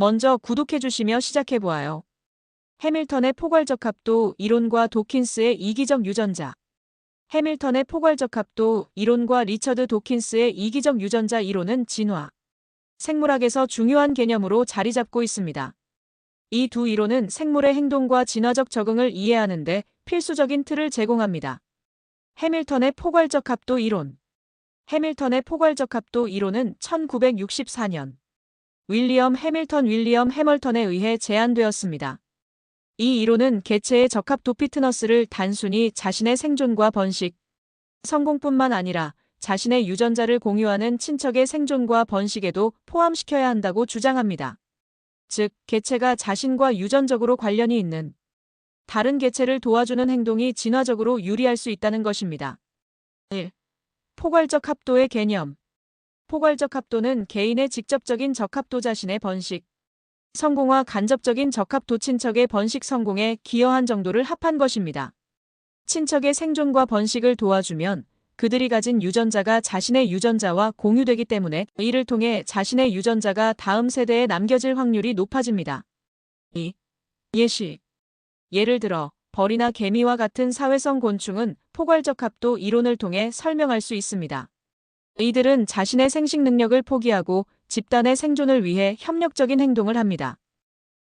먼저 구독해주시며 시작해보아요. 해밀턴의 포괄적 합도 이론과 도킨스의 이기적 유전자. 해밀턴의 포괄적 합도 이론과 리처드 도킨스의 이기적 유전자 이론은 진화, 생물학에서 중요한 개념으로 자리 잡고 있습니다. 이 두 이론은 생물의 행동과 진화적 적응을 이해하는데 필수적인 틀을 제공합니다. 해밀턴의 포괄적 합도 이론 해밀턴의 포괄적 합도 이론은 1964년 윌리엄 해밀턴 윌리엄 해멀턴에 의해 제안되었습니다. 이 이론은 개체의 적합 도 피트너스를 단순히 자신의 생존과 번식, 성공뿐만 아니라 자신의 유전자를 공유하는 친척의 생존과 번식에도 포함시켜야 한다고 주장합니다. 즉, 개체가 자신과 유전적으로 관련이 있는 다른 개체를 도와주는 행동이 진화적으로 유리할 수 있다는 것입니다. 1. 포괄적 합도의 개념. 포괄적 합도는 개인의 직접적인 적합도 자신의 번식, 성공과 간접적인 적합도 친척의 번식 성공에 기여한 정도를 합한 것입니다. 친척의 생존과 번식을 도와주면 그들이 가진 유전자가 자신의 유전자와 공유되기 때문에 이를 통해 자신의 유전자가 다음 세대에 남겨질 확률이 높아집니다. 2. 예시. 예를 들어 벌이나 개미와 같은 사회성 곤충은 포괄적 합도 이론을 통해 설명할 수 있습니다. 이들은 자신의 생식 능력을 포기하고 집단의 생존을 위해 협력적인 행동을 합니다.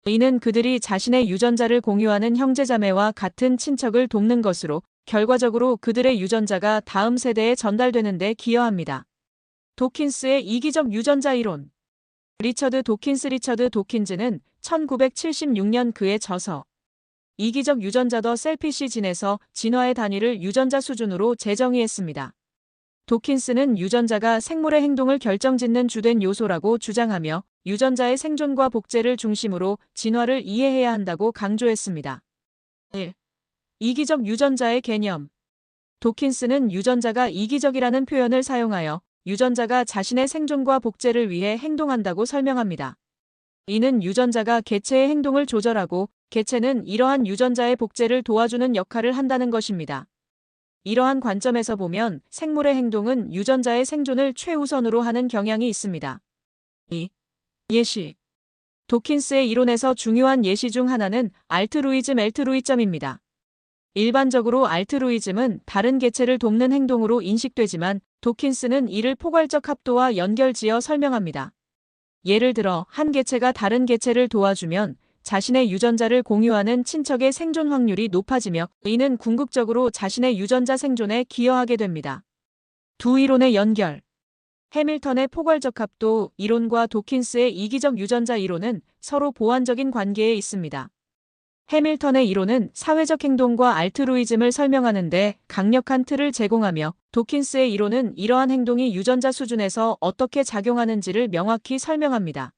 이는 그들이 자신의 유전자를 공유하는 형제자매와 같은 친척을 돕는 것으로 결과적으로 그들의 유전자가 다음 세대에 전달되는 데 기여합니다. 도킨스의 이기적 유전자 이론 리처드 도킨스 리처드 도킨즈는 1976년 그의 저서 이기적 유전자 더 셀피시 진에서 진화의 단위를 유전자 수준으로 재정의했습니다. 도킨스는 유전자가 생물의 행동을 결정짓는 주된 요소라고 주장하며 유전자의 생존과 복제를 중심으로 진화를 이해해야 한다고 강조했습니다. 1. 이기적 유전자의 개념 도킨스는 유전자가 이기적이라는 표현을 사용하여 유전자가 자신의 생존과 복제를 위해 행동한다고 설명합니다. 이는 유전자가 개체의 행동을 조절하고 개체는 이러한 유전자의 복제를 도와주는 역할을 한다는 것입니다. 이러한 관점에서 보면 생물의 행동은 유전자의 생존을 최우선으로 하는 경향이 있습니다. 2. 예시 도킨스의 이론에서 중요한 예시 중 하나는 알트루이즘 엘트루이점입니다. 일반적으로 알트루이즘은 다른 개체를 돕는 행동으로 인식되지만 도킨스는 이를 포괄적 합도와 연결지어 설명합니다. 예를 들어 한 개체가 다른 개체를 도와주면 자신의 유전자를 공유하는 친척의 생존 확률이 높아지며 이는 궁극적으로 자신의 유전자 생존에 기여하게 됩니다. 두 이론의 연결 해밀턴의 포괄적 합도 이론과 도킨스의 이기적 유전자 이론은 서로 보완적인 관계에 있습니다. 해밀턴의 이론은 사회적 행동과 알트루이즘을 설명하는데 강력한 틀을 제공하며 도킨스의 이론은 이러한 행동이 유전자 수준에서 어떻게 작용하는지를 명확히 설명합니다.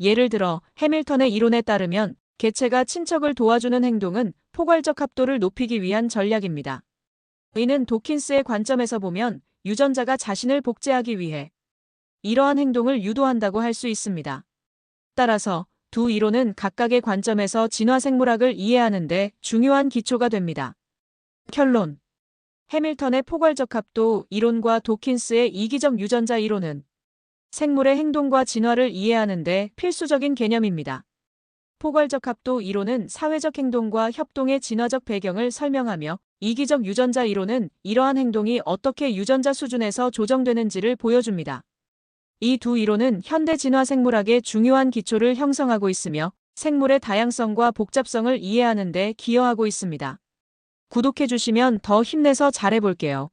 예를 들어 해밀턴의 이론에 따르면 개체가 친척을 도와주는 행동은 포괄적 합도를 높이기 위한 전략입니다. 이는 도킨스의 관점에서 보면 유전자가 자신을 복제하기 위해 이러한 행동을 유도한다고 할 수 있습니다. 따라서 두 이론은 각각의 관점에서 진화생물학을 이해하는데 중요한 기초가 됩니다. 결론 해밀턴의 포괄적 합도 이론과 도킨스의 이기적 유전자 이론은 생물의 행동과 진화를 이해하는데 필수적인 개념입니다. 포괄적 합도 이론은 사회적 행동과 협동의 진화적 배경을 설명하며 이기적 유전자 이론은 이러한 행동이 어떻게 유전자 수준에서 조정되는지를 보여줍니다. 이 두 이론은 현대 진화 생물학의 중요한 기초를 형성하고 있으며 생물의 다양성과 복잡성을 이해하는 데 기여하고 있습니다. 구독해주시면 더 힘내서 잘해볼게요.